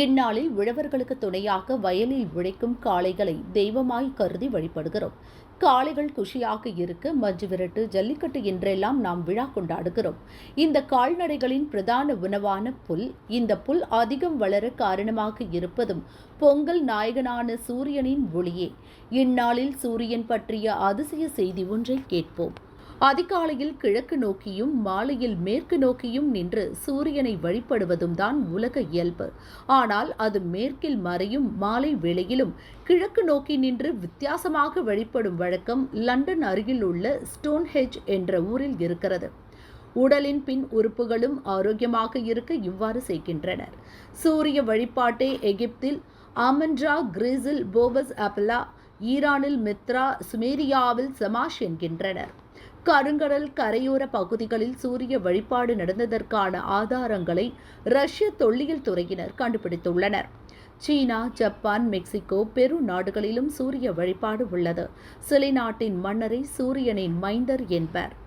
இந்நாளில் உழவர்களுக்கு துணையாக வயலில் உழைக்கும் காளைகளை தெய்வமாய் கருதி வழிபடுகிறோம். காளைகள் குஷியாக இருக்க மஞ்சு விரட்டு ஜல்லிக்கட்டு என்றெல்லாம் நாம் விழா கொண்டாடுகிறோம். இந்த கால்நடைகளின் பிரதான உணவான புல் இந்த புல் அதிகம் வளர காரணமாக இருப்பதும் பொங்கல் நாயகனான சூரியனின் ஒளியே. இந்நாளில் சூரியன் பற்றிய அதிசய செய்தி ஒன்றை கேட்போம். அதிகாலையில் கிழக்கு நோக்கியும் மாலையில் மேற்கு நோக்கியும் நின்று சூரியனை வழிபடுவதும் தான் உலக இயல்பு. ஆனால் அது மேற்கில் மறையும் மாலை வேளையிலும் கிழக்கு நோக்கி நின்று வித்தியாசமாக வழிபடும் வழக்கம் லண்டன் அருகில் உள்ள ஸ்டோன்ஹெஜ் என்ற ஊரில் இருக்கிறது. உடலின் பின் உறுப்புகளும் ஆரோக்கியமாக இருக்க இவ்வாறு செய்கின்றனர். சூரிய வழிபாட்டை எகிப்தில் ஆமன்ட்ரா கிரீஸில் போபஸ் அப்பலா ஈரானில் மித்ரா சுமேரியாவில் சமாஷ் என்கின்றனர். கருங்கடல் கரையோர பகுதிகளில் சூரிய வழிபாடு நடந்ததற்கான ஆதாரங்களை ரஷ்ய தொல்லியல் துறையினர் கண்டுபிடித்துள்ளனர். சீனா ஜப்பான் மெக்சிகோ பெரு நாடுகளிலும் சூரிய வழிபாடு உள்ளது. சிலை நாட்டின் மன்னரை சூரியனின் மைந்தர் என்பர்.